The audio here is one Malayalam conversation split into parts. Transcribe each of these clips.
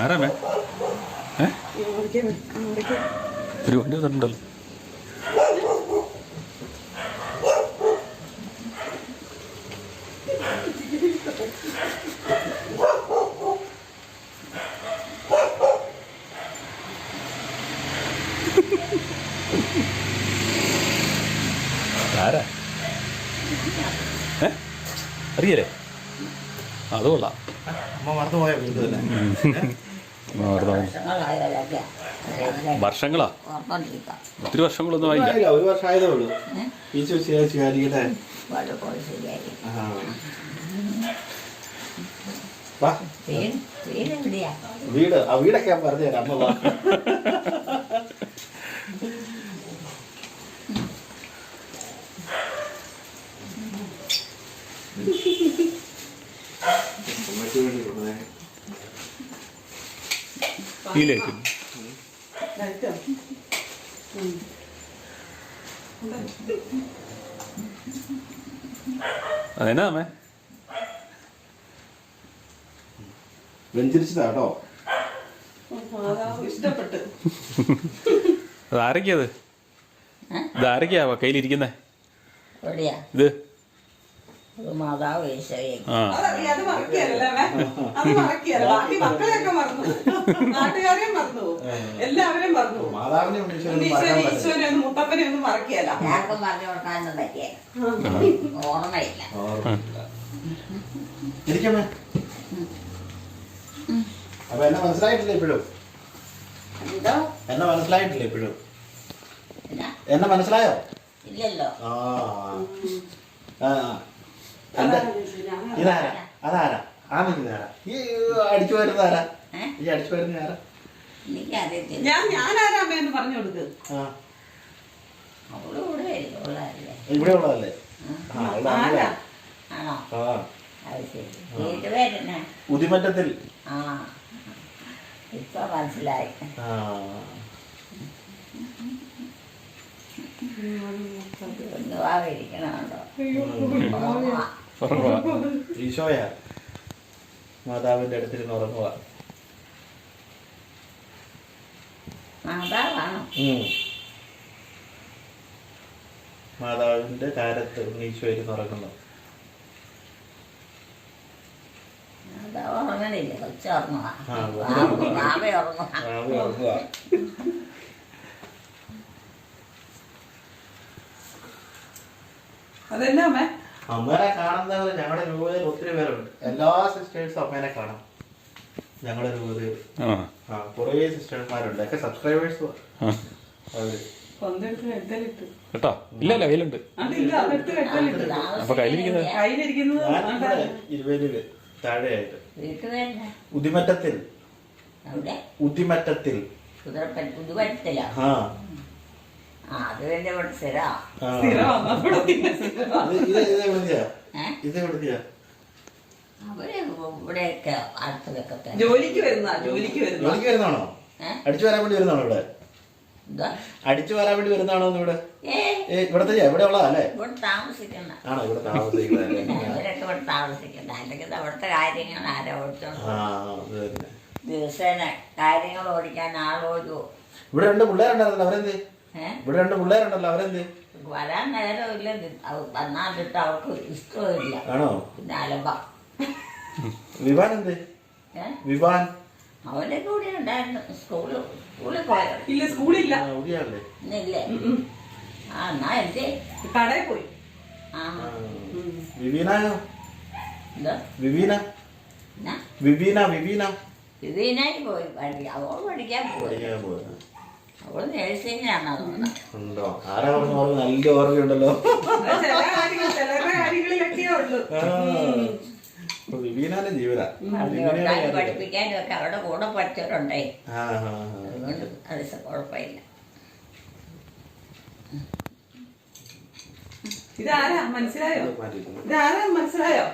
ആരാമേ മേ. ഒരു വണ്ടി വന്നിട്ടുണ്ടല്ലോ. ആരാ? ഏ? അറിയല്ലേ അത് കൊള്ളാം. അമ്മ മറന്നുപോയ വർഷങ്ങളാ? ഒത്തിരി വർഷങ്ങളൊന്നും ആയില്ല. ഒരു വർഷമായതേ ഉള്ളൂ. ഈശോ എവിടെയാ? വീട്. ആ വീടൊക്കെ ഞാൻ പറഞ്ഞുതരാം. അമ്മ വാ അമ്മയ്ക്ക് വേണ്ടി കൊണ്ടുവന്നേ. ഈ ലൈറ്റ്. അതെന്നാ അമ്മേ? വെഞ്ചരിച്ചതാ കേട്ടോ മാതാവ് ഇഷ്ടപ്പെട്ട്. അതാരൊക്കെയാ അത്? ഏ? കയ്യിലിരിക്കുന്നേ? ഇത്. മാതാവ് എല്ലാവരെയും മറന്നു. ഈശ്വരനെ മുത്തപ്പനെ ഒന്നും മറക്കുകയല്ല ആർക്കും പറഞ്ഞു കൊടുക്കാനൊന്നും പറ്റിയ ഓർമ്മയില്ല. ഓർമ്മയില്ല. ഇരിക്കമ്മേ. അപ്പൊ എന്നെ മനസ്സിലായിട്ടില്ല ഇപ്പോഴും. എന്നെ മനസ്സിലായിട്ടില്ല ഇപ്പോഴും. എന്നെ? മനസ്സിലായോ? ഇല്ലല്ലോ. ആ ആ. എന്റെ ഇതാരാ? അതാരാ? ആ ആരാ ഈ അടിച്ചു വരുന്ന ആരാ? ഈ അടിച്ചു വരുന്ന ആരാ? ഞാൻ ഞാനാരാ പറഞ്ഞു കൊടുക്ക്? ഇവിടെ ഉള്ളതല്ലേ? ഉദിമറ്റത്തിൽ ആ ഇപ്പൊ മനസ്സിലായി. ആ. ഒന്നുവാതിരിക്കണുണ്ടോ ഈശോയാ. മാതാവിന്റെ അടുത്തിരുന്ന് ഉറങ്ങുക മാതാവാണോ? മാതാവിന്റെ താരത്ത് ഈശോ ഇരുന്ന് ഉറങ്ങുന്നു. ഉറങ്ങുക അതെന്നാ അമ്മേ? അമ്മേനെ കാണുന്നവർ ഞങ്ങളുടെ രൂപതയിൽ ഒത്തിരി പേരുണ്ട്. എല്ലാ സിസ്റ്റേഴ്സും അമ്മേനെ കാണാം. ഞങ്ങളുടെ രൂപതയിൽ. ആ. കുറേ സിസ്റ്റേഴ്സ്മാരുണ്ട് ഒക്കെ സബ്സ്ക്രൈബേഴ്സ് കേട്ടോ? ഇല്ല ഇല്ല അപ്പൊ കയ്യിലിരിക്കുന്നത്? ഇരുപതിൽ താഴെയായിട്ട്. ഉദിമറ്റത്തിൽ. അവിടെ? ഉദിമറ്റത്തിൽ. ആ. അത് ഇവിടെ സ്ഥിരാ. അവർ ഇവിടെയൊക്കെ അടുത്തതൊക്കെ തന്നെ. ജോലിക്ക് വരുന്ന ജോലിക്ക് വരുന്ന. ജോലിക്ക് വരുന്നതാണോ? അടിച്ചു വരാൻ വേണ്ടി വരുന്നാണോ ഇവിടെ? അടിച്ചു വരാൻ വേണ്ടി വരുന്നതാണോ ഇവിടെ? ഇവിടത്തെ ഇവിടെ ഉള്ളതാ അല്ലേ? ഇവിടെ താമസിക്കുന്ന. ആണോ ഇവിടെ പിന്നെ അവരൊക്കെ ഇവിടെ താമസിക്കുന്ന. അല്ലെങ്കിൽ അവിടുത്തെ കാര്യങ്ങൾ ആരോ ഓടിച്ചോണ്ട് ആ അത് തന്നെ. ദിവസേന കാര്യങ്ങൾ ഓടിക്കാൻ ആളോ ഇവിടെ രണ്ട് പിള്ളേരുണ്ടായിരുന്നു അവരെന്ത്? ഇവിടെ രണ്ട് പിള്ളേരുണ്ടല്ലോ അവരെന്ത്? വരാൻ നേരമില്ല വന്നാലിട്ട് അവർക്ക് ഇഷ്ടമില്ല ആണോ? പിന്നെ അലമ്പ. വിവാൻ എന്ത്? വിവാൻ? അവന്റെ കൂടെ ഉണ്ടായിരുന്നു. സ്കൂളിൽ സ്കൂളിൽ പോയോ? ഇല്ല സ്കൂളില്ല. ഉടിയാണല്ലേ ആ എന്നാ എന്തേ? കടയിൽ പോയി. ആ. വിവീനായോ എന്താ? വിവീന? വിവീന വിവീന? വിവീനായി പോയി. പഠിക്കാൻ അവൾ പഠിക്കാൻ പോയി. തോന്നുന്നത് ഉണ്ടോ? ആരാ ഓർമ്മ നല്ല ഓർമ്മയുണ്ടല്ലോ വിവീനാന്റെ ജീവന. പഠിപ്പിക്കാനും ഒക്കെ അവിടെ കൂടെ പഠിച്ചവരുണ്ടേ. അതുകൊണ്ട് അത് കുഴപ്പമില്ല. ഇതാരാ? മനസ്സിലായോ? ഇത് ഇതാരാ? മനസ്സിലായോ?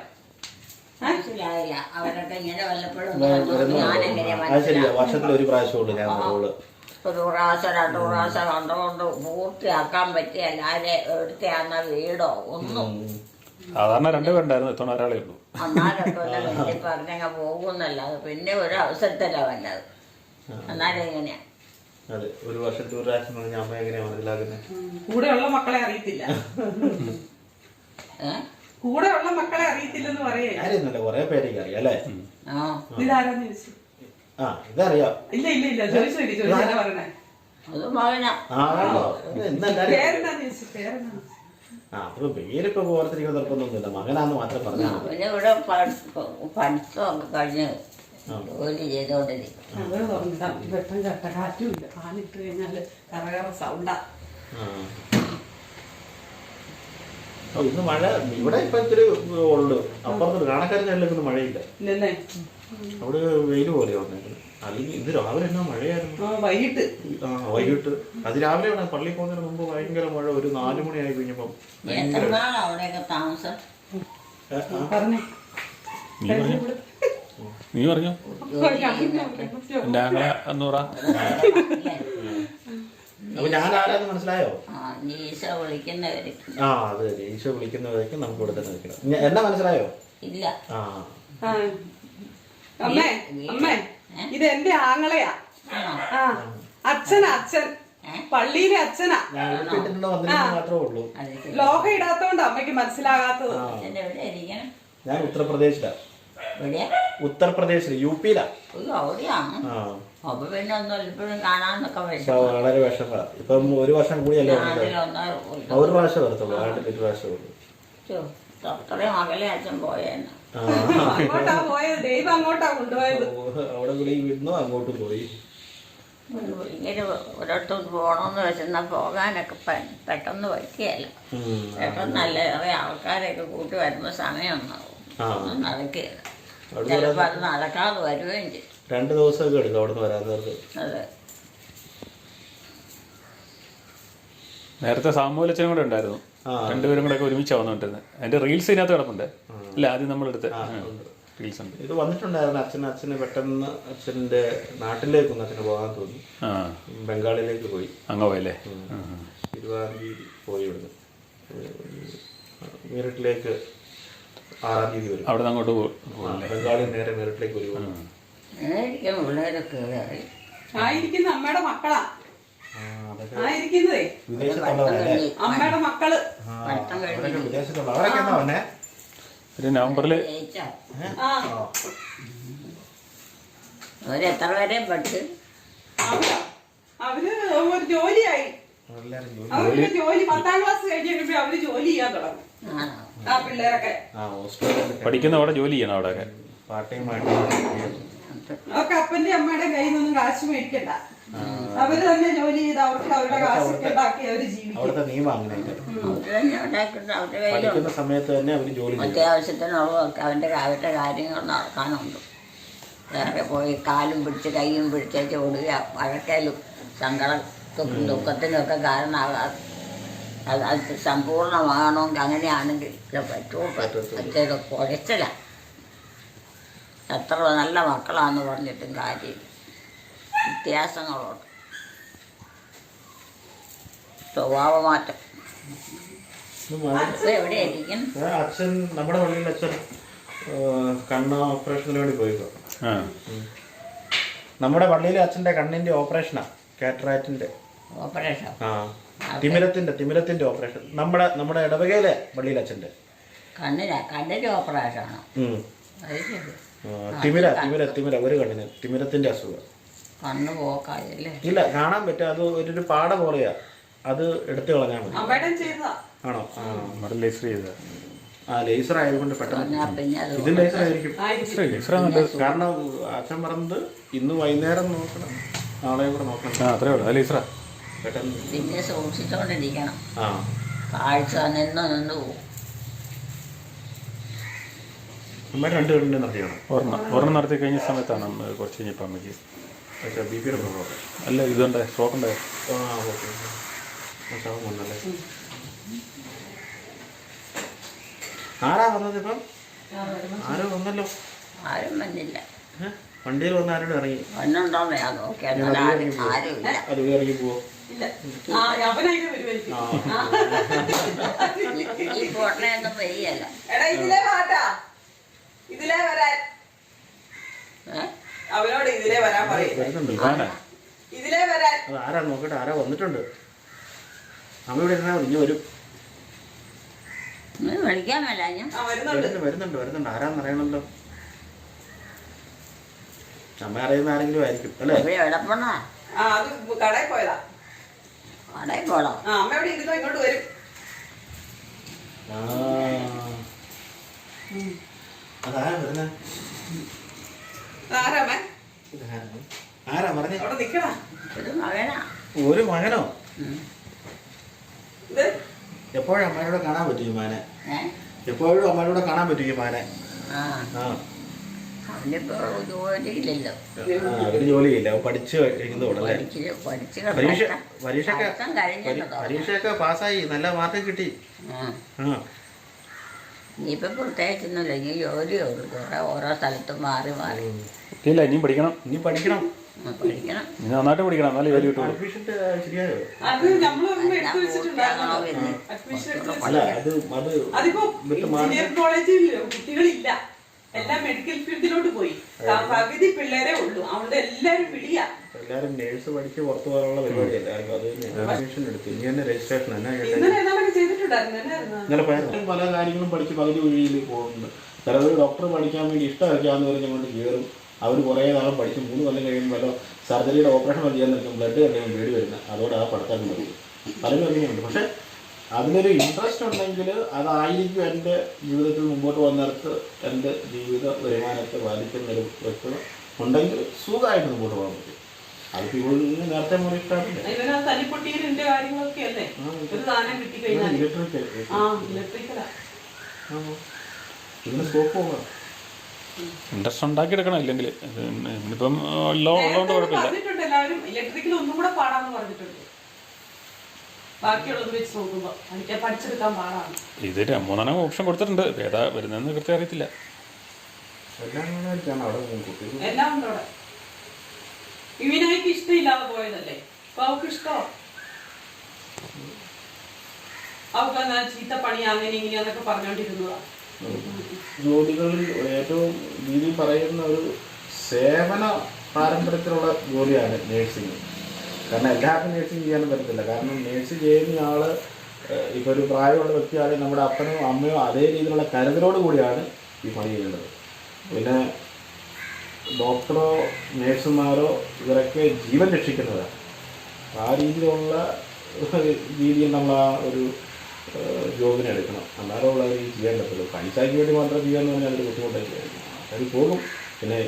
മനസ്സിലായില്ല. അവരൊക്കെ ഇങ്ങനെ വല്ലപ്പോഴും വർഷത്തിൽ ഒരു പ്രാവശ്യമുള്ളൂ ഞാൻ റോൾ ഒരു പ്രാവശ്യം രണ്ടു പ്രാവശ്യം കണ്ടുകൊണ്ട് പൂർത്തിയാക്കാൻ പറ്റിയ അല്ലാതെ എടുത്താന്ന വീടോ? ഒന്നും. സാധാരണ രണ്ടുപേരുണ്ടായിരുന്നു ഇത്തവണ ഒരാളേ ഉള്ളൂ. അന്നാലൊക്കെ വേണ്ടി പറഞ്ഞങ്ങ് പോകുന്നല്ലാതെ പിന്നെ ഒരു അവസരത്തിലാ വല്ലത് എന്നാലും എങ്ങനെയാ അതെ ഒരു വർഷത്തിൽ ഒരു പ്രാവശ്യം ഞാൻ എങ്ങനെയാ മനസ്സിലാക്കുന്നത് കൂടെയുള്ള മക്കളെ അറിയത്തില്ല. ഏ? കൂടെയുള്ള മക്കളെ അറിയത്തില്ലെന്ന് പറയേ. ആരെയൊന്നുമല്ല കുറെ പേരേക്ക് അറിയാം അല്ലേ? ആ. ഇതാരാന്ന് ചോദിച്ചു. ആ ഇതറിയാം. ഇല്ല ഇല്ല ഇല്ല ചോദിച്ചു ചോദിച്ചു ചോദിച്ചാ പറഞ്ഞേ? അത് മകനാ. ആ ആണോ എന്നെല്ലാരും പേരെന്താന്ന് ചോദിച്ചു പേരെന്താന്ന് ചോദിച്ചു. ആ അപ്പൊ പേരിപ്പോ ഓർത്തിരിക്കുന്ന നിർബന്ധമൊന്നുമില്ല. മകനാന്ന് മാത്രം പറഞ്ഞാൽ മതി. അവന് ഇവിടെ പഠി- പഠിത്തമൊക്കെ കഴിഞ്ഞ് ജോലി ചെയ്തോണ്ടിരിക്കും തുറന്നിടാം വെട്ടം ചട്ട കാറ്റും ഇല്ല. ഫാനിട്ട് കഴിഞ്ഞാൽ കറകറ സൗണ്ടാ. ആ. ഓ, ഇന്ന് മഴ ഇവിടെ ഇപ്പൊ ഇത്തിരി ഉള്ളു. അപ്പുറത്ത് കാണക്കാരൻ ചെല്ലുന്ന മഴയില്ല. ഇല്ലല്ലേ? അവിടെ വെയിൽ പോലെ വന്നേക്കുന്നത് അല്ലെങ്കിൽ ഇത് രാവിലെ എന്നാ മഴയായിരുന്നു? വൈകിട്ട്. ആ വൈകിട്ട്. അത് രാവിലെയാണ് പള്ളി പോകുന്നതിന് മുമ്പ് ഭയങ്കര മഴ. ഒരു നാലു മണിയായി കഴിഞ്ഞപ്പം. നീ പറഞ്ഞു? നീ പറഞ്ഞു? ജോലി ചെയ്യുന്നൊക്കെ ആങ്ങള എന്നൂറ അപ്പൊ ഞാൻ ആരാന്ന് മനസ്സിലായോ? ആ ഈശ വിളിക്കുന്നവര്. ആ അത്. ഈശോ വിളിക്കുന്നവരേക്കും നമുക്ക് ഇവിടെ തന്നെ നിൽക്കണം. എന്നാ മനസ്സിലായോ? ഇല്ല. ആ. അമ്മേ അമ്മേ ഇത് എന്റെ ആങ്ങളെയാ. ആ അച്ഛനാ അച്ഛൻ. പള്ളിയിലെ അച്ഛനാ. ലോഹ ഇടാത്തോണ്ട് അമ്മയ്ക്ക് മനസ്സിലാകാത്തത്. ഞാൻ ഉത്തർപ്രദേശിലാ. ഉത്തർപ്രദേശിൽ ഉത്തർപ്രദേശിൽ യു പിയിലാ. വളരെ വിഷമാ ഇപ്പം ഒരു വർഷം കൂടിയല്ലേ അല്ലേ ഒരു പ്രാവശ്യം വരത്തുള്ളൂ. ഒരു പ്രാവശ്യം ഉള്ളൂ. അത്രയും അകലെ അച്ഛൻ പോയെന്ന് അങ്ങോട്ടാ പോയത്. ദൈവം അങ്ങോട്ടാ കൊണ്ടുപോയത്. അവിടെ കൂടി വിടുന്നു അങ്ങോട്ട് പോയി? ഇങ്ങനെ ഒരിടത്തോട്ട് പോകണമെന്ന് വെച്ചെന്നാൽ പോകാനൊക്കെ പെ- പെട്ടെന്ന് പറ്റിയല്ല. പെട്ടെന്നല്ല കുറേ ആൾക്കാരൊക്കെ കൂട്ടി വരുമ്പോൾ സമയമൊന്നാവും നടക്കുകയില്ല അവിടെ ചിലപ്പോൾ അത് നടക്കാതെ വരുകയും ചെയ്യും. രണ്ട് ദിവസമൊക്കെ എടുക്കും അവിടെ വരാൻ നേരത്ത്. അതെ. നേരത്തെ സാമൂലച്ചനും കൂടെ ഉണ്ടായിരുന്നു. രണ്ടുപേരും കൂടെ ഒക്കെ ഒരുമിച്ചാണ് വന്നുകൊണ്ടിരുന്നത് അതിന്റെ റീൽസ് ഇതിനകത്ത് കിടപ്പുണ്ട്. അല്ല ആദ്യം നമ്മളെടുത്ത്. റീൽസ് ഉണ്ട്. ഇത് വന്നിട്ടുണ്ടായിരുന്നു അച്ഛൻ അച്ഛന് പെട്ടെന്ന് അച്ഛന്റെ നാട്ടിലേക്കൊന്ന് അച്ഛന് പോകാൻ തോന്നി. ആ. ബംഗാളിലേക്ക് പോയി. അങ്ങ് പോയല്ലേ? ഇരുപതാം തീയതി പോയി ഇവിടുന്ന്. മീററ്റിലേക്ക് ആറാം തീയതി വരും. അവിടെ അങ്ങോട്ട് ബംഗാളിൽ നേരെ മീററ്റിലേക്ക് വരും. അങ്ങനെയിരിക്കും പിള്ളേരൊക്കെ കയറി ആ ഇരിക്കുന്ന അമ്മയുടെ മക്കളാ. വിദേശത്തുള്ളവരല്ലേ? അമ്മയുടെ മക്കൾ. അവരൊക്കെ വിദേശത്തുള്ള അവരൊക്കെ എന്നാ വന്നേ? ഒരു നവംബറിൽ ആ. അവരെത്ര വരെയും പഠിച്ച്? അവരാ അവർ ഒരു ജോലിയായി. ജോലി പത്താം ക്ലാസ് കഴിഞ്ഞ് കഴിയുമ്പോ അവർ ജോലി ചെയ്യാൻ തുടങ്ങും. ആണോ? ആ പിള്ളേരൊക്കെ. ആ ഹോസ്റ്റലിൽ പഠിക്കുന്ന അവിടെ ജോലി ചെയ്യണം അവിടെയൊക്കെ. പാർട്ട് ടൈം ആയിട്ട് അവർക്ക് അപ്പന്റെ അമ്മയുടെ കയ്യിൽ നിന്നും കാശ് മേടിക്കണ്ട. അവർ തന്നെ ജോലി ചെയ്ത് അവർക്ക് അവരുടെ കാശൊക്കെ ഉണ്ടാക്കി അവർ ജീവിക്കും. അവിടുത്തെ നിയമം സമയത്ത് തന്നെ അവർ ജോലി അവന്റെ അത്യാവശ്യത്തിനുള്ളതൊക്കെ അവരുടെ കാര്യങ്ങൾ നടക്കാനുണ്ട്. വേറെ പോയി കാലും പിടിച്ച് കൈയും പിടിച്ചേച്ച് ഓടുക. വഴക്കലും സങ്കടത്തും ദുഃഖത്തിനൊക്കെ കാരണമാകാതെ അത് സമ്പൂർണമാണോ സമ്പൂർണമാകണമെങ്കിൽ അങ്ങനെയാണെങ്കിൽ പറ്റുമോ പറ്റും. മറ്റേത് കുഴച്ചില്ല. എത്ര നല്ല മക്കളാന്ന് പറഞ്ഞിട്ടും കാര്യം വ്യത്യാസങ്ങളുണ്ട് സ്വഭാവമാറ്റം അച്ഛൻ നമ്മുടെ പള്ളിയിൽ അച്ഛൻ കണ്ണ ഓപ്പറേഷന് വേണ്ടി പോയിക്കോ ആ. നമ്മുടെ പള്ളിയിലെ അച്ഛന്റെ കണ്ണിന്റെ ഓപ്പറേഷനാ കാറ്ററാറ്റിന്റെ ഓപ്പറേഷൻ ആ തിമിരത്തിന്റെ തിമിരത്തിന്റെ ഓപ്പറേഷൻ. നമ്മുടെ നമ്മുടെ ഇടവകയിലെ പള്ളിയിലെ അച്ഛന്റെ കണ്ണിന്? കണ്ണിന്റെ ഓപ്പറേഷനാണോ? ഉം. തിമിര തിമിര തിമിര ഒരു കണ്ണിന് തിമിരത്തിന്റെ അസുഖം. കണ്ണ് പോക്കായല്ലേ? ഇല്ല കാണാൻ പറ്റും അത് ഒരു പാട പോലെയാ. അത് എടുത്തു കളഞ്ഞാൽ മതി. ആണോ? ആ. ലേസർ ചെയ്ത ആ ലേസർ ആയതുകൊണ്ട് പെട്ടെന്ന് ഇത് ലേസർ ആയിരിക്കും. കാരണം അച്ഛൻ പറഞ്ഞത് ഇന്ന് വൈകുന്നേരം നോക്കണം. നാളെ കൂടെ നോക്കണം. ആ അത്രേ ഉള്ളൂ. ലേസറാ പെട്ടെന്ന് പിന്നെ സൂക്ഷിച്ചോണ്ടിരിക്കണം. ആ. കാഴ്ച നിന്ന് നിന്ന് പോകും അമ്മ രണ്ട് കണ്ണിന്റെ നടത്തിയാണ് ഓർമ്മ ഓർമ്മ നടത്തി കഴിഞ്ഞ സമയത്താണ് അമ്മ കുറച്ച് കഴിഞ്ഞപ്പോൾ അമ്മയ്ക്ക്. പക്ഷേ ബി പിയുടെ പ്രോബ്ലം അല്ല ഇതുണ്ട് സ്ട്രോക്ക് ഉണ്ടായി ആ ഓക്കെ വന്നല്ലേ ആരാ വന്നത് ഇപ്പം? ആരോ വന്നല്ലോ? ആരും വന്നില്ല. വണ്ടിയിൽ വന്ന ആരോട് ഇറങ്ങി? വന്നുണ്ടോന്ന് ആരും ആരുമില്ല അത് ഇറങ്ങി പോവോ? ഈ പൊട്ടനെയൊന്നും വരികയല്ല എടാ ഇതിലേ വരാൻ. അവരോട് അവനോട് ഇതിലേ വരാൻ പറയും. ഇതിലേ വരാൻ. ആരാ നോക്കട്ടെ? ആരാ വന്നിട്ടുണ്ട്? അമ്മ ഇവിടെ ഇരുന്നാ ഇനി വരും. നീ വിളിക്കാൻ മേല ഞാൻ ആ വരുന്നുണ്ട്. വരുന്നുണ്ട് ആരാന്ന് അറിയണല്ലോ. അമ്മ അറിയുന്ന ആരെങ്കിലും ആയിരിക്കും അല്ലേ? ഇവിടെ എടപ്പണ ആ അത് കടയിൽ പോയതാ. കടയിൽ ആ അമ്മ എവിടെ ഇരുന്നോ? ഇങ്ങോട്ട് വരും. ആ. അതാരാ ആരാ പറഞ്ഞേ? ഒരു മകനാ. എപ്പോഴും അമ്മയോടെ കാണാൻ പറ്റും മാനെ. എപ്പോഴും അമ്മയോടെ കാണാൻ പറ്റും മാനെ. ജോലിയില്ലല്ലോ. ജോലിയില്ല. പഠിച്ച്. പരീക്ഷയൊക്കെ പാസ്സായി. നല്ല മാർക്ക് കിട്ടി. ആ. ഇനിയിപ്പം പ്രത്യേകിച്ചൊന്നുമില്ല ഇനി ജോലിയേ ഉള്ളൂ. കുറേ ഓരോ സ്ഥലത്തും മാറി മാറി. ഇല്ല ഇനിയും പഠിക്കണം. ഇനി പഠിക്കണം. പഠിക്കണം. ഇനി നന്നായിട്ട് പഠിക്കണം. എന്നാലേ ജോലി കിട്ടുള്ളൂ. അഡ്മിഷന്റെ ശരിയായോ? അത് നമ്മൾ എടുത്തു അഡ്മിഷൻ എടുത്ത് അതിപ്പോ എഞ്ചിനീയറിംഗ് കോളേജിൽ കുട്ടികളില്ല. എല്ലാം മെഡിക്കൽ ഫീൽഡിലോട്ട് പോയി. പകുതി പിള്ളേരെ ഉള്ളൂ. അവിടെ എല്ലാരും പിടിയാ എല്ലാരും നേഴ്സ് പഠിച്ച് പുറത്തു പോകാനുള്ള പരിപാടി രജിസ്ട്രേഷൻ എടുത്തു. ഇനി തന്നെ രജിസ്ട്രേഷൻ ഇന്നലെ പല കാര്യങ്ങളും പഠിച്ച് പകുതി വഴിയിൽ പോകുന്നുണ്ട്. ചിലവർ ഡോക്ടർ പഠിക്കാൻ വേണ്ടി ഇഷ്ടമൊക്കെയാന്ന് പറഞ്ഞ് കൊണ്ട് കയറും. അവർ കുറേ നാളും പഠിച്ച് മൂന്ന് കൊല്ലം കഴിയുമ്പോൾ വല്ല സർജറിയുടെ ഓപ്പറേഷൻ ചെയ്യാൻ നിൽക്കും. ബ്ലഡ് കണ്ടെങ്കിൽ പേടി വരുന്നത് അതോടെ ആ പഠിത്തം മതി. പലരും അറിയുന്നുണ്ട് പക്ഷെ അതിനൊരു ഇൻട്രസ്റ്റ് ഉണ്ടെങ്കിൽ അതായിരിക്കും എന്റെ ജീവിതത്തിൽ മുമ്പോട്ട് വന്നിടത്ത് എന്റെ ജീവിത വരുമാനത്തെ ബാധിക്കുന്ന ഒരു വ്യക്തത ഉണ്ടെങ്കിൽ സുഖമായിട്ട് മുമ്പോട്ട് പോകാൻ പറ്റും. അതിപ്പോൾ ഇവിടെ നേരത്തെ ഇതിന് സ്കോപ്പ് പോകാം ഇൻട്രസ്റ്റ് ഇല്ലെങ്കിൽ. ഉള്ളതുകൊണ്ട് കുഴപ്പമില്ല. പറഞ്ഞിട്ടുണ്ട് എല്ലാവരും. ഇലക്ട്രിക്കൽ ഒന്നും കൂടെ പാടാന്ന് പറഞ്ഞിട്ടുണ്ട്. ബാക്കിയുള്ളത് വെച്ച് നോക്കുമ്പോ എനിക്ക് പഠിച്ചെടുക്കാൻ പാടാണ്. ഇത് മൂന്നാം ഓപ്ഷൻ കൊടുത്തിട്ടുണ്ട്. ഏതാ വരുന്നതെന്ന് കൃത്യം അറിയത്തില്ല. എല്ലാം അവിടെ കുട്ടി എല്ലാം ഉണ്ട് അവിടെ ഇവിനായിക്ക് ഇഷ്ടമില്ലാതെ പോയതല്ലേ? അപ്പൊ അവൾക്ക് ഇഷ്ടോ? അവൾക്ക് എന്നാ ചീത്ത പണി അങ്ങനെ ഇങ്ങനെയാന്നൊക്കെ പറഞ്ഞോണ്ടിരുന്നതാ. ജോലികളിൽ ഏറ്റവും രീതി പറയുന്ന ഒരു സേവന പാരമ്പര്യത്തിലുള്ള ജോലിയാണ് നേഴ്സിംഗ്. കാരണം എല്ലാവർക്കും നേഴ്സിംഗ് ചെയ്യാനും പറ്റത്തില്ല. കാരണം നേഴ്സ് ചെയ്യുന്ന ആൾ ഇപ്പോൾ ഇപ്പൊ ഒരു പ്രായമുള്ള വ്യക്തിയാണെങ്കിൽ നമ്മുടെ അപ്പനോ അമ്മയോ അതേ രീതിയിലുള്ള കരുതലോട് കൂടിയാണ് ഈ പണി ചെയ്യേണ്ടത്. പിന്നെ ഡോക്ടറോ നേഴ്സുമാരോ ഇവരൊക്കെ ജീവൻ രക്ഷിക്കുന്നവരാണ് ആ രീതിയിലുള്ള രീതിയിൽ നമ്മൾ ആ ഒരു ജോബിനെ എടുക്കണം. അല്ലാതെ ഉള്ള ചെയ്യാൻ പറ്റുള്ളൂ പൈസയ്ക്ക് വേണ്ടി മാത്രം ചെയ്യാന്ന് പറഞ്ഞാൽ അതൊരു ബുദ്ധിമുട്ടൊക്കെ അത് പോകും. പിന്നെ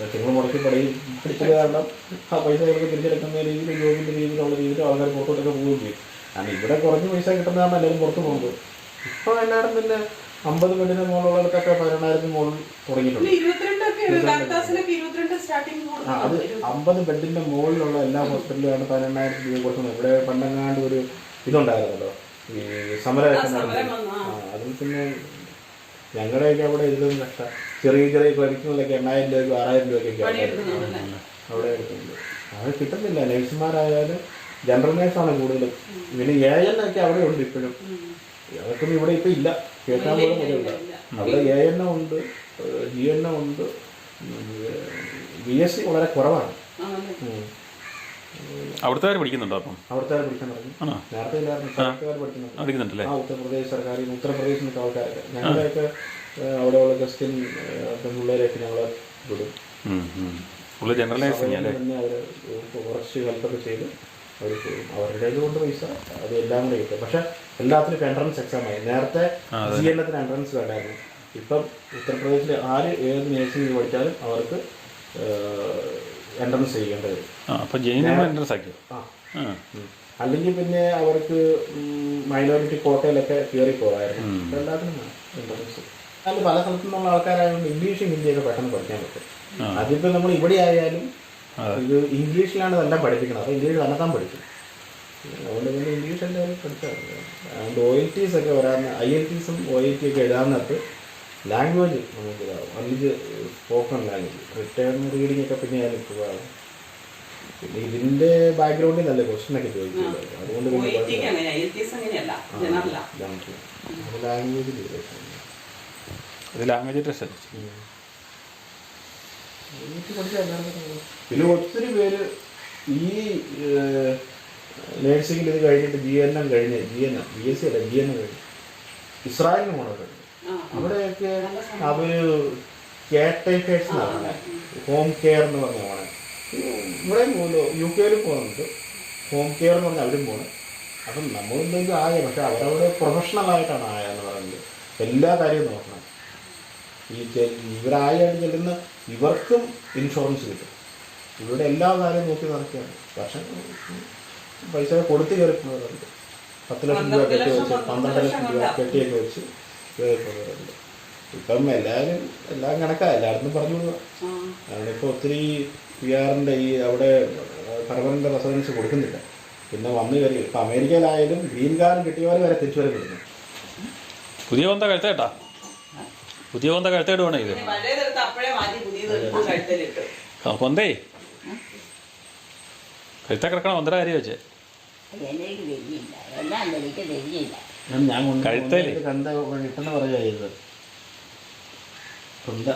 നിങ്ങൾ മുടക്കി പടയിൽ പഠിച്ചത് കാരണം ആ പൈസ ഇവർക്ക് തിരിച്ചെടുക്കുന്ന രീതിയിൽ ജോബിന്റെ രീതിയിലുള്ള രീതിയിൽ ആൾക്കാർ പുറത്തോട്ടൊക്കെ പോവുകയും ചെയ്യും. കാരണം ഇവിടെ കുറഞ്ഞ് പൈസ കിട്ടുന്നതാണ് എല്ലാവരും പുറത്ത് പോകുന്നത്. ഇപ്പോൾ എല്ലാവരും പിന്നെ അമ്പത് ബെഡിന് മുകളിലുള്ളവർക്കൊക്കെ പതിനെണ്ണായിരത്തിന് മുകളിൽ തുടങ്ങിയിട്ടുണ്ട്. അത് അമ്പത് ബെഡിന്റെ മുകളിലുള്ള എല്ലാ ഹോസ്പിറ്റലിലാണ് പതിനെണ്ണായിരം രൂപ കൊടുക്കുന്നത്. ഇവിടെ പണ്ടെങ്ങാണ്ട് ഒരു ഇതുണ്ടായിരുന്നല്ലോ. ഈ സമരമൊക്കെ സമരം അതിൽ പിന്നെ ഞങ്ങളുടെയൊക്കെ അവിടെ ഇതിലും കഷ്ട. ചെറിയ ചെറിയ ക്ലിനിക്കുകളിലൊക്കെ എണ്ണായിരം രൂപയ്ക്ക് ആറായിരം രൂപയ്ക്കൊക്കെ അവിടെ എടുക്കുന്നുണ്ട് അത് കിട്ടുന്നില്ല നഴ്സുമാരായാലും ജനറൽ നേഴ്സാണ് കൂടുതലും പിന്നെ എ എൻ ഒക്കെ അവിടെ ഉണ്ട് ഇപ്പോഴും. അതൊക്കെ ഇവിടെ ഇപ്പം ഇല്ല. കേൾക്കാൻ പോലും ഇല്ല അവിടെ എ എൻ ഉണ്ട് ജി എൻ ഉണ്ട് ബി എസ് സി വളരെ കുറവാണ്. അവിടുത്തെ പഠിക്കുന്നുണ്ടോ അപ്പം? അവിടുത്തെ പഠിക്കാൻ തുടങ്ങി നേരത്തെ ഇല്ലായിരുന്നു പഠിക്കുന്നുണ്ടല്ലേ ഉത്തർപ്രദേശ് സർക്കാരിൽ ഉത്തർപ്രദേശിൽ നിന്നൊക്കെ ആൾക്കാരൊക്കെ. ഞങ്ങളുടെയൊക്കെ അവിടെയുള്ള ക്രിസ്ത്യൻ പെൺപിള്ളേരെയൊക്കെ ഞങ്ങൾ വിടും. ജനറൽ തന്നെ അവർ കുറച്ച് ഹെൽപ്പൊക്കെ ചെയ്ത് അവർ അവരുടെ കൊണ്ട് പൈസ അത് എല്ലാം കൂടെ കിട്ടും. പക്ഷെ എല്ലാത്തിനും എൻട്രൻസ് എക്സാം നേരത്തെ ജി എല്ലാത്തിന് എൻട്രൻസ് വേണ്ടായിരുന്നു. ഇപ്പം ഉത്തർപ്രദേശിൽ ആര് ഏത് നേഴ്സിംഗ് പഠിച്ചാലും അവർക്ക് എൻട്രൻസ് ചെയ്യേണ്ടി വരും. ആ അപ്പം ജെയിൻ എൻട്രൻസ് ആക്കിയോ ആ. ആ. ഉം. അല്ലെങ്കിൽ പിന്നെ അവർക്ക് മൈനോറിറ്റി കോട്ടയിലൊക്കെ കയറി പോകായിരുന്നു ഇപ്പം എല്ലാത്തിനും എൻട്രൻസ് അതിൽ പല സ്ഥലത്തു നിന്നുള്ള ആൾക്കാരായതുകൊണ്ട് ഇംഗ്ലീഷും ഹിന്ദിയൊക്കെ പെട്ടെന്ന് പഠിക്കാൻ പറ്റും. അതിപ്പോൾ നമ്മൾ ഇവിടെ ആയാലും ഇത് ഇംഗ്ലീഷിലാണ് എല്ലാം പഠിപ്പിക്കുന്നത്. അപ്പോൾ ഇംഗ്ലീഷ് തന്നെത്താൻ പഠിക്കും. അതുകൊണ്ട് പിന്നെ ഇംഗ്ലീഷ് എല്ലാവരും പഠിച്ചാൽ അതുകൊണ്ട് ഒ എൽ ടീസ് ഒക്കെ വരാറുണ്ട് ഐ എൽ ടീസും ഒ എൽ ടി ഒക്കെ എഴുതാൻ ലാംഗ്വേജ് നമുക്ക് ഇതാവും. അല്ലെങ്കിൽ സ്പോക്കൺ ലാംഗ്വേജ് റിട്ടേൺ റീഡിംഗ് ഒക്കെ പിന്നെ ഞാൻ ഇപ്പോഴാണ് പിന്നെ ഇതിന്റെ ബാക്ക്ഗ്രൗണ്ടിൽ നല്ല ക്വസ്റ്റൻ ഒക്കെ ചോദിക്കുന്നത് അതുകൊണ്ട് പിന്നെ പോയിറ്റിക്ക് ഇത് ലാംഗ്വേജ് ടെസ്റ്റ് പിന്നെ ഒത്തിരി പേര് ഈ നേഴ്സിംഗിൽ ഇത് കഴിഞ്ഞിട്ട് ജി എൻ എം കഴിഞ്ഞ് G N M B S C അല്ല ജി എൻ എം കഴിഞ്ഞ്. ഇസ്രായേലിന് പോണവരുണ്ട്. അവിടെയൊക്കെ അവർ കെയർ ടേക്കേഴ്സ് എന്നാണ് ഹോം കെയർ എന്ന് പറഞ്ഞ പോണേ. ഇവിടെയും പോകുന്നു യു കെയിലും പോകുന്നുണ്ട്. ഹോം കെയർ എന്ന് പറഞ്ഞാൽ അവരും പോകണം അപ്പം നമ്മളെന്തെങ്കിലും ആയ പക്ഷെ അവരവിടെ പ്രൊഫഷണൽ ആയിട്ടാണ് ആയെന്ന് പറയുന്നത്. എല്ലാ കാര്യവും നോക്കണം. ഈ ഇവരായിട്ട് ചെല്ലുന്ന ഇവർക്കും ഇൻഷുറൻസ് കിട്ടും. ഇവിടെ എല്ലാ കാര്യവും നോക്കി നടക്കുകയാണ്. പക്ഷെ പൈസ കൊടുത്ത് കയറി പോകുന്നവരുണ്ട് പത്ത് ലക്ഷം രൂപ കെട്ടി വെച്ച് പന്ത്രണ്ട് ലക്ഷം രൂപ കെട്ടിയൊക്കെ വെച്ച് കയറി പോകുന്നവരുണ്ട് ഇപ്പം എല്ലാവരും എല്ലാം കണക്കാ. എല്ലായിടത്തും പറഞ്ഞു. കാരണം ഇപ്പോൾ ഒത്തിരി പി ആറിന്റെ ഈ അവിടെ പെർമനന്റ് റെസിഡൻസ് കൊടുക്കുന്നില്ല. പിന്നെ വന്ന് കയറി ഇപ്പം അമേരിക്കയിലായാലും ഗ്രീൻ കാർഡ് കിട്ടിയവരെ വരെ തിരിച്ചു വരെ കിട്ടുന്നു പുതിയ ബന്ധം കഴുത്തേട്ടാ. പുതിയ കൊന്ത കഴുത്തേടുവാണ് ഇത്? കൊന്തേ. കഴുത്ത കിടക്കണം ഒന്നര കാര്യം വെച്ചേ. കഴുത്തേൽ? കണ്ട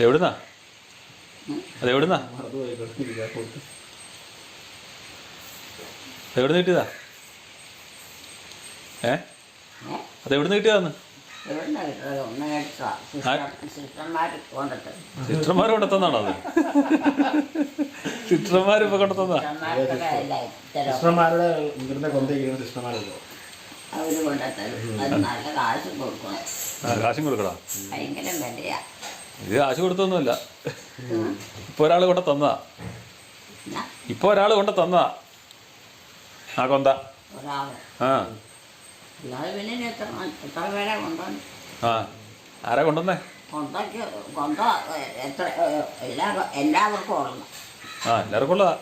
എവിടുന്നാ അതെവിടുന്നാ? എവിടുന്ന് കിട്ടിയതാ? ഏ? അത് എവിടുന്ന് കിട്ടിയതാന്ന്? സിസ്റ്റർമാർ കൊണ്ടെത്തന്നാണോ അത്? സിസ്റ്റർമാർ ഇപ്പൊ കൊണ്ടെത്തന്നാ സിസ്റ്റർമാരുടെ കൊന്തയ്ക്കുന്ന സിസ്റ്റർമാരല്ലോ കൊണ്ടെത്തരും അത് നല്ല കാശ് കൊടുക്കണം. കാശും കൊടുക്കടാ. ഭയങ്കര വിലയാ. ഇത് കാശ് കൊടുത്തൊന്നുമില്ല. ഇപ്പൊ ഒരാൾ കൊണ്ട് തന്നതാ ഇപ്പൊ ഒരാൾ കൊണ്ട് തന്നതാ ആ കൊന്ത ഒരാൾ ആ. അല്ലാതെ പിന്നെ ഇനി എത്ര എത്ര പേരെ കൊണ്ടുവന്നു? ആ ആരാ കൊണ്ടുവന്നേ? കൊണ്ടൊക്കെ കൊണ്ട എത്ര എല്ലാ എല്ലാവർക്കും ആ എല്ലാവർക്കും ഉള്ളതാ.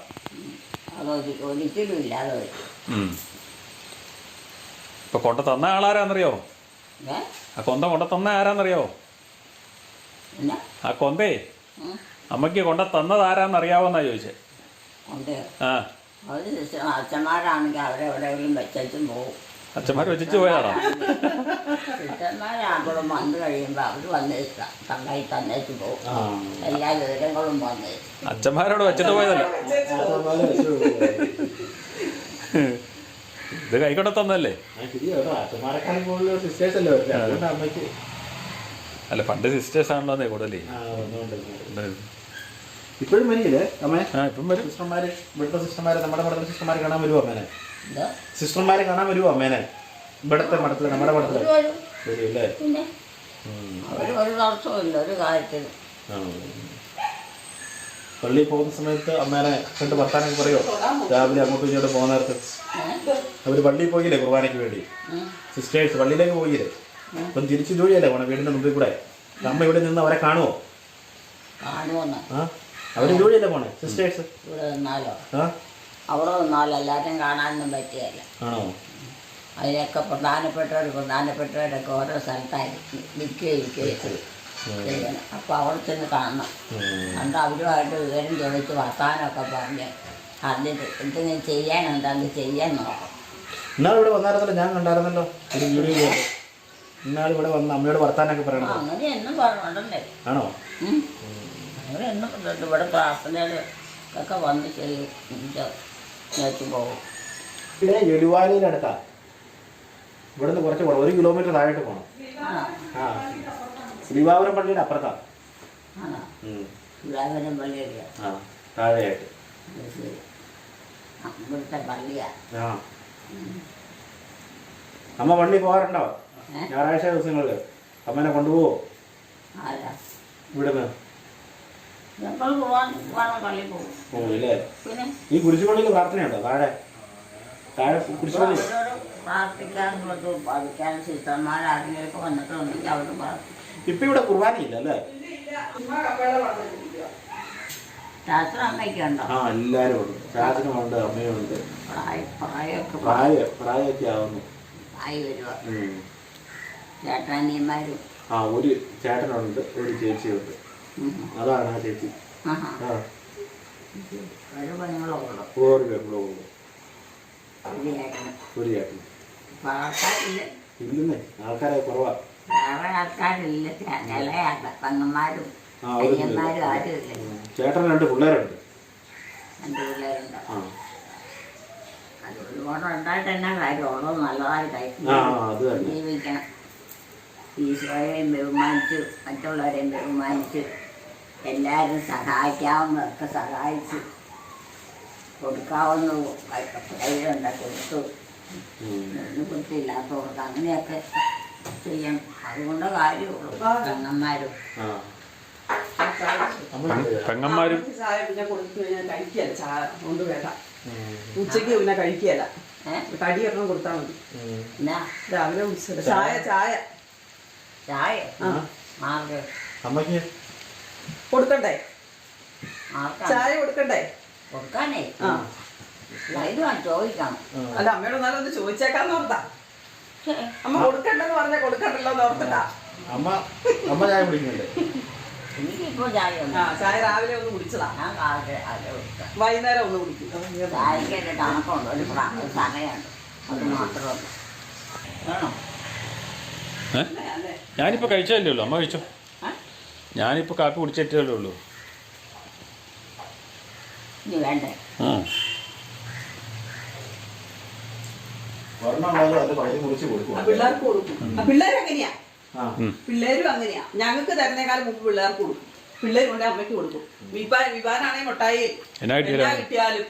അത് ഒരു- ഒരിക്കലും ഇല്ലാതെ വരും. ഉം. ഇപ്പൊ കൊണ്ട തന്ന ആളാരാന്നറിയോ ഏ? ആ കൊന്ത കൊണ്ട തന്ന ആരാന്നറിയോ? എന്നാ ആ കൊന്തേ. ഉം. അമ്മയ്ക്ക് കൊണ്ട തന്നത് ആരാന്നറിയാവോന്നാ ചോദിച്ചേ. ആ. അവർ അച്ഛന്മാരാണെങ്കിൽ അവരെ എവിടെയെങ്കിലും വെച്ചും പോകും അച്ഛന്മാർ വെച്ചിട്ട് പോയതാണോ സിസ്റ്റർമാരാകുമ്പോഴും വന്നു കഴിയുമ്പോൾ അവർ വന്ന് തങ്ങായി തന്നേച്ച് പോകും. ആ. എല്ലാ വിവരങ്ങളും വന്ന് അച്ഛന്മാരോട് വെച്ചിട്ട് പോയതല്ല. ഇത് കൈക്കൊണ്ട തന്നല്ലേ? അല്ലേ വരുന്നത് അതുകൊണ്ട് അല്ല പണ്ട് സിസ്റ്റേഴ്സ് ആണല്ലോ കൂടുതലേ ഇപ്പോഴും വരില്ലേ അമ്മേ? ആ ഇപ്പം വരും. സിസ്റ്റർമാര് ഇവിടുത്തെ സിസ്റ്റർമാരെ നമ്മുടെ മഠത്തിലെ സിസ്റ്റർമാരെ കാണാൻ വരുമോ അമ്മേനെ? സിസ്റ്റർമാരെ കാണാൻ വരുമോ അമ്മേനെ ഇവിടത്തെ മഠത്തിൽ നമ്മുടെ മഠത്തിൽ? ഒരു ഒരു. പള്ളിയിൽ പോകുന്ന സമയത്ത് അമ്മേനെ കണ്ട് വർത്താനൊക്കെ പറയോ? രാവിലെ അങ്ങോട്ടും ഇങ്ങോട്ട് പോകുന്ന നേരത്ത്. അവർ പള്ളിയിൽ പോയില്ലേ കുർബാനയ്ക്ക് വേണ്ടി? സിസ്റ്റേഴ്സ് പള്ളിയിലേക്ക് പോയില്ലേ? അപ്പം തിരിച്ചു ജോലിയല്ലേ പോണേ? വീടിന്റെ മുമ്പിൽ കൂടെ. അമ്മ ഇവിടെ നിന്ന് അവരെ കാണുമോ അവർ ജോലിയല്ലേ പോണേ? സിസ്റ്റേഴ്സ്? ആ? അവിടെ നിന്നാലോ എല്ലാവരും കാണാനൊന്നും പറ്റിയല്ല. ആണോ? അതിനൊക്കെ പ്രധാനപ്പെട്ടവർ പ്രധാനപ്പെട്ടവരൊക്കെ ഓരോ സ്ഥലത്തായിരിക്കും. നിൽക്കുകയും ഇരിക്കുകയും ചെയ്യണം. അപ്പോൾ അവിടെ ചെന്ന് കാണണം. അതുകൊണ്ട് അവരുമായിട്ട് വിവരം ചോദിച്ച് വർത്താനമൊക്കെ പറഞ്ഞ് അറിഞ്ഞിട്ട് എന്തെങ്കിലും ചെയ്യാനുണ്ട് അത് ചെയ്യാൻ നോക്കാം ഇന്നാൾ ഇവിടെ വന്നായിരുന്നല്ലോ? ഞാൻ കണ്ടായിരുന്നല്ലോ? ഒരു വീഡിയോ. ഇന്നാൾ ഇവിടെ വന്ന് അമ്മയോട് വർത്താനൊക്കെ പറയണം അങ്ങനെ എന്നും പറഞ്ഞിട്ടുണ്ടല്ലേ ആണോ. അങ്ങനെ എന്നും ഇവിടെ പ്രാർത്ഥനയിൽ ഒക്കെ വന്ന് ചെയ്യും. വെച്ച് പോകും പിന്നെ എലുവാലിയുടെ ഇവിടുന്ന് കുറച്ച് പോകണം ഒരു കിലോമീറ്റർ താഴോട്ട് പോകണം ശ്രീവാപുരം ആ. ശ്രീബാപുരം പള്ളിയുടെ അപ്പുറത്താ. ആണോ? ഉം. സുധാകരൻ പള്ളിയുടെ ആ താഴെയായിട്ട്. ആ, ഇവിടുത്തെ പള്ളിയാ. ആ. അമ്മ പള്ളി പോകാറുണ്ടോ? ഞായറാഴ്ച ദിവസങ്ങളിൽ അമ്മേനെ കൊണ്ടുപോവോ? ഇവിടുന്ന്. ഞങ്ങൾ പോവാൻ പോവാൻ പള്ളി പോകും. പോകില്ലേ പിന്നെ? ഈ കുരിശുപള്ളിയിൽ പ്രാർത്ഥനയുണ്ടോ? താഴെ. താഴെ കുരിശുപള്ളി. അവരോട് വന്നിട്ടുണ്ടെങ്കിൽ പ്രാർത്ഥിക്കും. ഇപ്പൊ ഇവിടെ കുർബാനയില്ല അല്ലേ? ശാസ്ത്ര ആ എല്ലാരും ഉണ്ട്. അമ്മയുണ്ട് പ്രായ പ്രായമൊക്കെ പ്രായം പ്രായമൊക്കെ ആവുന്നു. ആയി വരുക ഉം. ചേട്ടാനിയന്മാരും ആ ഒരു ചേട്ടനുണ്ട് ഒരു ചേച്ചിയുണ്ട്. അതാണ് ആ ചേച്ചി ഒരു ചേട്ടൻ ഇല്ലെന്നേ ആൾക്കാരെ കുറവാ. വേറെ ആൾക്കാരില്ല. ചെ- ചില ആൾക്കാർ പെങ്ങന്മാരും ആ, ഒരു ആരും ഇല്ല. ചേട്ടൻ രണ്ട് പിള്ളേരുണ്ട്. രണ്ട് പിള്ളേരുണ്ട്. ആ. ഉണ്ടായിട്ട് തന്നെ കാര്യം. ഓരോ നല്ലതായിട്ടായി ആ അത് തന്നെ. ജീവിക്കണം. ഈശോയെയും ബഹുമാനിച്ച് മറ്റുള്ളവരെയും ബഹുമാനിച്ച് എല്ലാവരും സഹായിക്കാവുന്നതൊക്കെ സഹായിച്ച് കൊടുക്കാവുന്ന. കയ്യിലുണ്ട് കൊടുത്തു. ഒന്നും കൊടുത്തില്ലാത്തവർക്ക് അങ്ങനെയൊക്കെ ചെയ്യാം. അതുകൊണ്ട് കാര്യമുള്ളൂ. പെങ്ങന്മാരും. പെങ്ങന്മാരും ചായ പിന്നെ കൊടുത്തു കഴിഞ്ഞാൽ കഴിക്കുകയല്ല. ചായ കൊണ്ട് വേണ്ട. ഉച്ചയ്ക്ക് പിന്നെ കഴിക്കുകയല്ല. ഏഹ് കടി ഒരെണ്ണം കൊടുത്താൽ മതി. രാവിലെ ചായ? ചായ ചായ. ആ. അമ്മയ്ക്ക് കൊടുക്കണ്ടേ? ചായ കൊടുക്കണ്ടേ? കൊടുക്കാനേ. ആ. ചോദിക്കണം. അല്ല അമ്മയോട് എന്നാലും ഒന്ന് ചോദിച്ചേക്കാന്ന് ഓർത്താ. അമ്മ കൊടുക്കണ്ടെന്ന് പറഞ്ഞാൽ കൊടുക്കണ്ടല്ലോ എന്ന് ഓർത്തിട്ടാ. അമ്മ അമ്മ ചായ കുടിക്കുന്നുണ്ട്. ചായ ആ ചായ രാവിലെ ഒന്ന് കുടിച്ചതാ. ഞാൻ കാലത്ത് അത് കൊടുക്കാം. വൈകുന്നേരം ഒന്ന് കുടിക്കും. ചായക്ക് കഴിച്ചല്ലോ കണക്കുണ്ട് ഒരു സമയമുണ്ട് അത് മാത്രമല്ല വേണോ? ഏ? ഞാനിപ്പോൾ അമ്മ കഴിച്ചോ? ഞാനിപ്പോൾ കാപ്പി കുടിച്ചിട്ടേ ഉള്ളൂ. വേണ്ടേ? ആ. പിള്ളേർക്ക് കൊടുക്കും. പിള്ളേരും അങ്ങനെയാ. പിള്ളേരും അങ്ങനെയാ. ഞങ്ങൾക്ക് തരുന്നേക്കാളും മുമ്പ് പിള്ളേർക്ക് കൊടുക്കും. പിള്ളേർ കൊണ്ട് അമ്മയ്ക്ക് കൊടുക്കും. വിവാനാണെങ്കിൽ മുട്ടായി എന്നാ കിട്ടിയാലും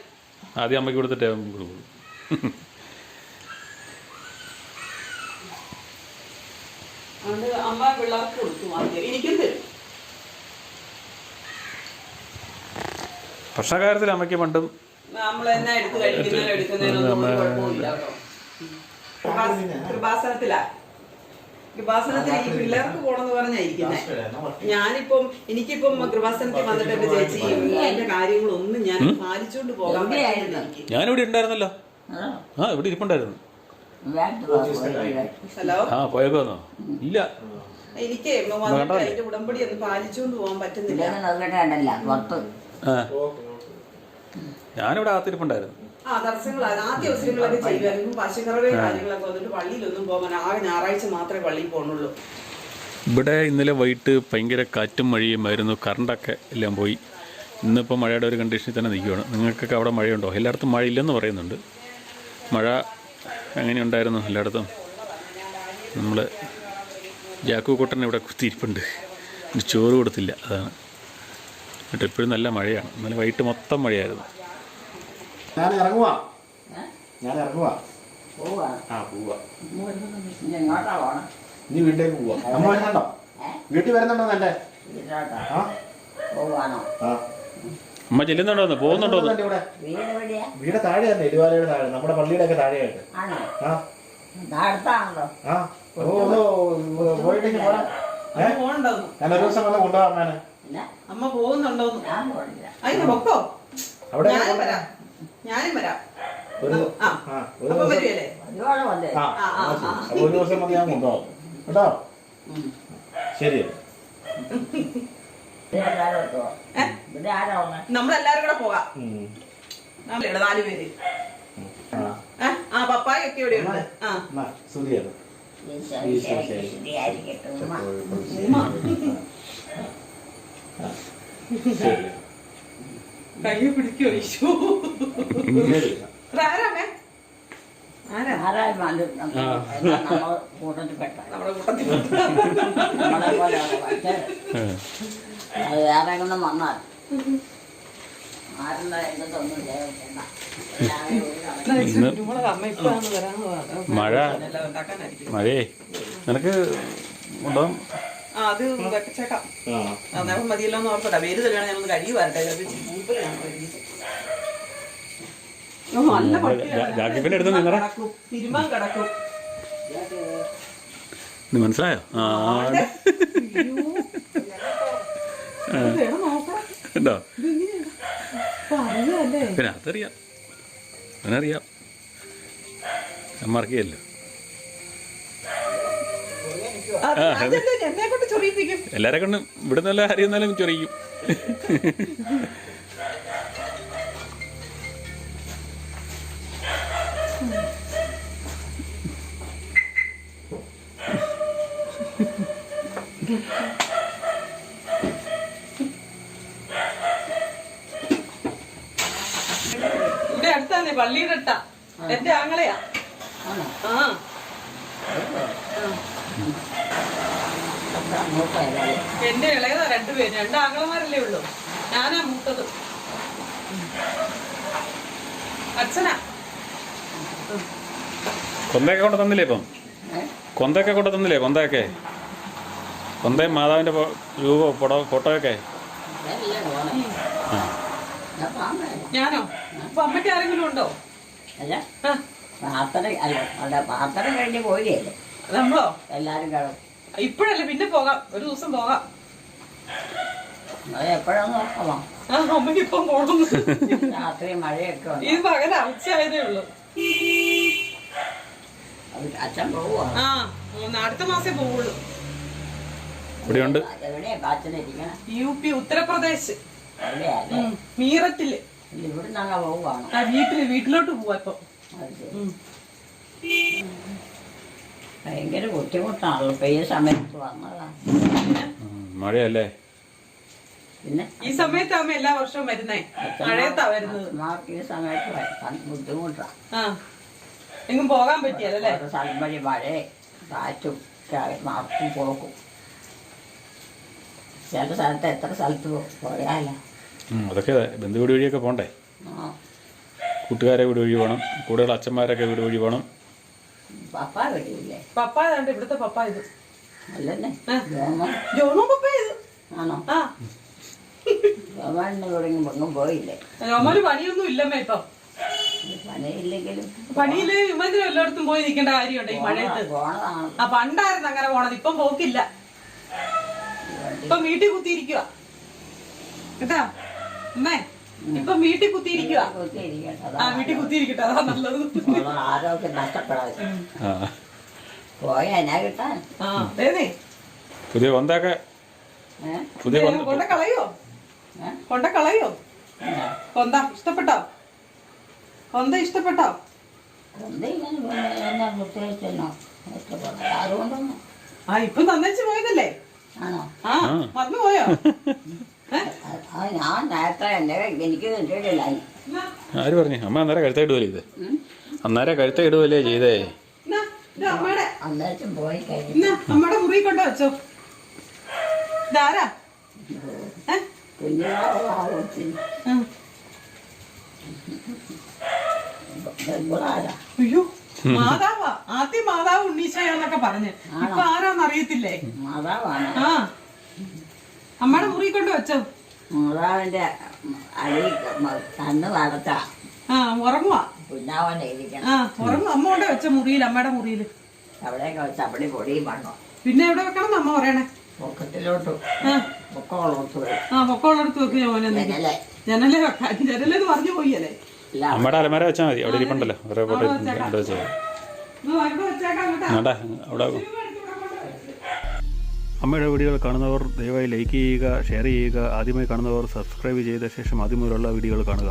ആദ്യം അമ്മയ്ക്ക് കൊടുത്തിട്ടേ കൊടുക്കും അതുകൊണ്ട് അമ്മ പിള്ളേർക്ക് കൊടുക്കും ആദ്യം. എനിക്കും തരും ഭക്ഷണകാര്യത്തിൽ അമ്മയ്ക്ക് പണ്ടും നമ്മൾ എന്നാ എടുത്ത് കഴിക്കുന്നതിനും എടുക്കുന്നതിനൊന്നും ഒരു കുഴപ്പമില്ല കാര്യത്തിൽ അമ്മയ്ക്ക് കൃപാസനത്തിലാ. കൃപാസനത്തിൽ ഈ പിള്ളേർക്ക് പോണെന്ന് പറഞ്ഞായിരിക്കുന്നേ. ഞാനിപ്പം എനിക്കിപ്പം കൃപാസനത്തിൽ വന്നിട്ട് എന്റെ ചേച്ചി എന്റെ കാര്യങ്ങളൊന്നും ഞാൻ പാലിച്ചുകൊണ്ട് പോകാൻ. ഞാനിവിടെ ഉണ്ടായിരുന്നല്ലോ. ആ. ഇവിടെ ഇരിപ്പുണ്ടായിരുന്നു. ഹലോ? ആ പോയേക്കോന്നോ ഇല്ല. എനിക്ക് അതിന്റെ ഉടമ്പടി ഒന്നും പാലിച്ചുകൊണ്ട് പോകാൻ പറ്റുന്നില്ല ഇല്ലെങ്കിൽ നോക്കിയിട്ട് കണ്ടല്ല പുറത്ത് ആ ഞാനിവിടെ ആത്തിരിപ്പുണ്ടായിരുന്നു ആ ആദ്യ അവസരങ്ങളൊക്കെ ചെയ്യുമായിരുന്നു പശുക്കറവയും കാര്യങ്ങളൊക്കെ വന്നിട്ട് പള്ളിയിലൊന്നും പോകാൻ ആകെ ഞായറാഴ്ച മാത്രമേ പള്ളിയിൽ പോകുന്നുള്ളൂ ഇവിടെ ഇന്നലെ വൈകിട്ട് ഭയങ്കര കാറ്റും മഴയുമായിരുന്നു കറണ്ടൊക്കെ എല്ലാം പോയി. ഇന്നിപ്പോൾ മഴയുടെ ഒരു കണ്ടീഷനിൽ തന്നെ നിൽക്കുകയാണ്. നിങ്ങൾക്കൊക്കെ അവിടെ മഴയുണ്ടോ? എല്ലായിടത്തും മഴയില്ലെന്ന് പറയുന്നുണ്ട്. മഴ എങ്ങനെയുണ്ടായിരുന്നു എല്ലായിടത്തും. നമ്മൾ ജാക്കു കൂട്ടൻ ഇവിടെ കുത്തിയിരിപ്പുണ്ട്. ചോറ് കൊടുത്തില്ല. അതാണ്. എന്നിട്ട് എപ്പോഴും നല്ല മഴയാണ്. ഇന്നലെ വൈകിട്ട് മൊത്തം മഴയായിരുന്നു. ഞാൻ ഇറങ്ങുവാ? ഞാൻ ഇറങ്ങുവാ. ആ പോവാ. ഇനി വീട്ടിലേക്ക് പോവാ. അമ്മ വരുന്നുണ്ടോ വീട്ടിൽ വരുന്നുണ്ടോ എന്റെ അമ്മ ചെല്ലുന്നുണ്ടോന്ന്? ഇവിടെ? വീട് താഴെ തന്നെ എരുവാലയുടെ താഴെ. നമ്മുടെ പള്ളിയുടെ ഒക്കെ താഴെയായിട്ട് ഒരു ദിവസം വന്ന് കൊണ്ടുപോകാൻ അമ്മ പോകുന്നുണ്ടോ ഞാൻ പോണില്ല. അതിന് പൊക്കോ? അവിടെ ഞാനും വരാം. ഞാനും വരാം. ഒരു ആ ഒരു അപ്പം ദിവസം വരുവല്ലേ? ഒരുപാട് വന്നേ? ആ ആ, ആ, ആ, അപ്പൊ ഒരു ദിവസം വന്ന് ഞാൻ കൊണ്ടുപോകാം. കേട്ടോ? ശരി. ഇവിടെ ആരോ ഉണ്ടോ? ഇവിടെ ആരോ ഉള്ളെ? നമ്മളെല്ലാരും കൂടെ പോകാം. ഉം. നമ്മളിവിടെ നാല് പേര്. ആ. ഏ? ആ പപ്പായ ഒക്കെ ഇവിടെ ഉണ്ട്. ആ. എന്നാ, സുധിയാണ് ഈശോ, ഈശോ, ഈശോ, ശരി. ശരിയായിരിക്കട്ടെ. ഉമ്മ. ശരി കൈ പിടിക്കോ ആരാമേ വന്നാൽ മഴ. മഴയേ. നിനക്ക് ഉണ്ടോ? അത് അന്നേരം മതിയല്ലോ എന്ന് ഓർക്കട്ടെ. വേര് കഴുകി വരട്ടെ. തിരുമാൻ കിടക്കും. മനസ്സിലായോ. പറഞ്ഞതല്ലേ പിന്നെ അതറിയാം. അവനറിയാം അതല്ലേ എന്നെ കൊണ്ട് ചൊറിയിപ്പിക്കും. എല്ലാരെ കൊണ്ടും ഇവിടെ നല്ല അറിയുന്നാലും ചൊറിയിക്കും. ഇവിടെ അടുത്താന്നേ പള്ളിയുടെ അടുത്താ. എന്റെ ആങ്ങളെയാ. ആ. എന്റെ ഇളയതാ രണ്ടുപേര്. രണ്ട് ആങ്ങളമാരല്ലേ ഉള്ളൂ. ഞാനാ മൂത്തത്. അച്ഛനാ. കൊന്തയൊക്കെ കൊണ്ട് തന്നില്ലേ ഇപ്പം? കൊന്തയൊക്കെ കൊണ്ട് തന്നില്ലേ കൊന്തയൊക്കെ? കൊന്തയും മാതാവിന്റെ രൂപോ രൂപ ഫോട്ടോ ഫോട്ടോയൊക്കെ? ഞാനോ? അപ്പൊ അമ്മയ്ക്ക് ആരെങ്കിലും ഉണ്ടോ? അല്ല. ആ. പ്രാർത്ഥന അല്ല അല്ല പ്രാർത്ഥന കഴിഞ്ഞ് പോയില്ലേ നമ്മളോ എല്ലാരും കിടക്കും ഇപ്പോഴല്ലേ പിന്നെ പോകാം. ഒരു ദിവസം പോകാം. അത് എപ്പോഴാന്ന് നോക്കണം ആ അമ്മയ്ക്ക് ഇപ്പം പോകണം രാത്രി മഴയൊക്കെ ഉണ്ട്? ഇത് ഉച്ചയായതേ ഉള്ളൂ. അത് അച്ഛൻ പോവുക ആ ഉം, അടുത്ത മാസേ പോവുള്ളൂ. ഇവിടെയുണ്ട് എവിടെയാ അച്ഛൻ ഇരിക്കണം. U P Uttar Pradesh. എവിടെയാ ഉം, മീററ്റിൽ. ഇവിടുന്ന് അങ്ങ് പോവുകയാണോ ആ വീട്ടിൽ വീട്ടിലോട്ട് പോവാ ഇപ്പൊ. ഭയങ്കര ബുദ്ധിമുട്ടാണല്ലോ ഇപ്പൊ ഈ സമയത്ത് വന്നതാ. ഉം, മഴയല്ലേ? പിന്നെ ഈ സമയത്താകുമ്പോ എല്ലാ വർഷവും വരുന്നേ? മഴയത്താ വരുന്നത്. ഈ സമയത്ത് ആ. എങ്ങും പോകാൻ പറ്റിയല്ലേ ഓരോ സ്ഥലം വഴി മഴയും കാറ്റും ഒക്കെ ആയി നടക്കും പോക്കും ചില സ്ഥലത്ത് എത്ര സ്ഥലത്ത് പോയാലോ. അതൊക്കെ അതെ. വഴിയൊക്കെ പോണ്ടേ? ആ. കൂട്ടുകാരെ വീട് വഴി പോകണം. കൂടുതൽ അച്ഛന്മാരൊക്കെ വീട് വഴി പോകണം. പപ്പ വഴിയില്ലേ പപ്പ ഏതാണ്ട് ഇവിടുത്തെ പപ്പ ഇത്. അല്ലെന്നെ ആ. ജോമൻ ജോമോ പപ്പ ഇത്. ആണോ? ആ. ജോമന് തുടങ്ങി ഒന്നും പോയില്ലേ? ജോമോന് പണിയൊന്നും ഇല്ലമ്മ ഇപ്പൊ. പണിയില്ലെങ്കിലും പണിയിൽ ഇവന്തിനും എല്ലായിടത്തും പോയി നിൽക്കേണ്ട കാര്യമുണ്ട് ഈ മഴയത്ത്. ആ പണ്ടായിരുന്നു അങ്ങനെ പോണത്. ഇപ്പം പോക്കില്ല. ഇപ്പം വീട്ടിൽ കുത്തിയിരിക്കുക കേട്ടാ? അമ്മേ. ഇപ്പം വീട്ടിൽ കുത്തിയിരിക്കുക. ആ വീട്ടിൽ കുത്തിയിരിക്കട്ടെ അതാ നല്ലത്. അതാ ആരോഗ്യം നഷ്ടപ്പെടാതെ. ആ. പോയാ എന്നാ കിട്ടാൻ. ആ അതേന്നേ പുതിയ കൊണ്ട കളയോ? കൊണ്ട കളയോ? കൊന്ത ഇഷ്ടപ്പെട്ടോ? കൊന്ത ഇഷ്ടപ്പെട്ടോ? ആ ഇപ്പം തന്നേച്ച് പോയതല്ലേ? ആണോ? ആ വന്നു പോയോ ഞാൻ നേരത്തെ എന്റെ എനിക്ക് കിട്ടിയിട്ടില്ല ആര് പറഞ്ഞു? അമ്മ അന്നേരം കഴുത്ത ഇടുവല്ലേ ഇത്. അന്നേരം കഴുത്ത ഇടുവല്ലേ ചെയ്തേ അന്നേരം പോയി കഴിഞ്ഞു അമ്മയുടെ മുറി കൊണ്ട് വെച്ചോ. ഇതാരാ? ഏ? കുഞ്ഞുങ്ങളാവും ആ. ബന്ധുളാരാ അയ്യോ മാതാവാ. ആദ്യം മാതാവ് ഉണ്ണീശയാന്നൊക്കെ പറഞ്ഞ്. ഇപ്പൊ ആരാന്നറിയത്തില്ലേ? മാതാവാണ്. ആ. അമ്മയുടെ മുറി കൊണ്ട് വെച്ചോ. മാതാവിന്റെ അടി കണ്ണ് നടത്ത ആ ഉറങ്ങുവാ. കുഞ്ഞാവനെ ഇരിക്കണം. ആ ഉറങ്ങും അമ്മ കൊണ്ട് വെച്ച മുറിയിൽ അമ്മയുടെ മുറിയിൽ. അവിടെയൊക്കെ വെച്ച അവിടെ പൊടിയും വണ്ണോ പിന്നെ എവിടെ വെക്കണം അമ്മ പറയണേ? പൊക്കത്തിലോട്ട് ആ. പൊക്കമുള്ളടത്ത് വെക്ക്. മോനെ ജനലെ. ജനലേ വെക്കാൻ. ജനലെന്ന് പറഞ്ഞു പോയല്ലേ? അല്ലേ അമ്മയുടെ അലമാര വെച്ചാൽ മതി. അവിടെ ഇരിപ്പുണ്ടല്ലോ. അവിടെ വെച്ചേക്കാം. അവിടെ അമ്മയുടെ വീഡിയോകൾ കാണുന്നവർ ദയവായി ലൈക്ക് ചെയ്യുക ഷെയർ ചെയ്യുക ആദ്യമായി കാണുന്നവർ സബ്സ്ക്രൈബ് ചെയ്ത ശേഷം ആദ്യം മുതലുള്ള വീഡിയോകൾ കാണുക.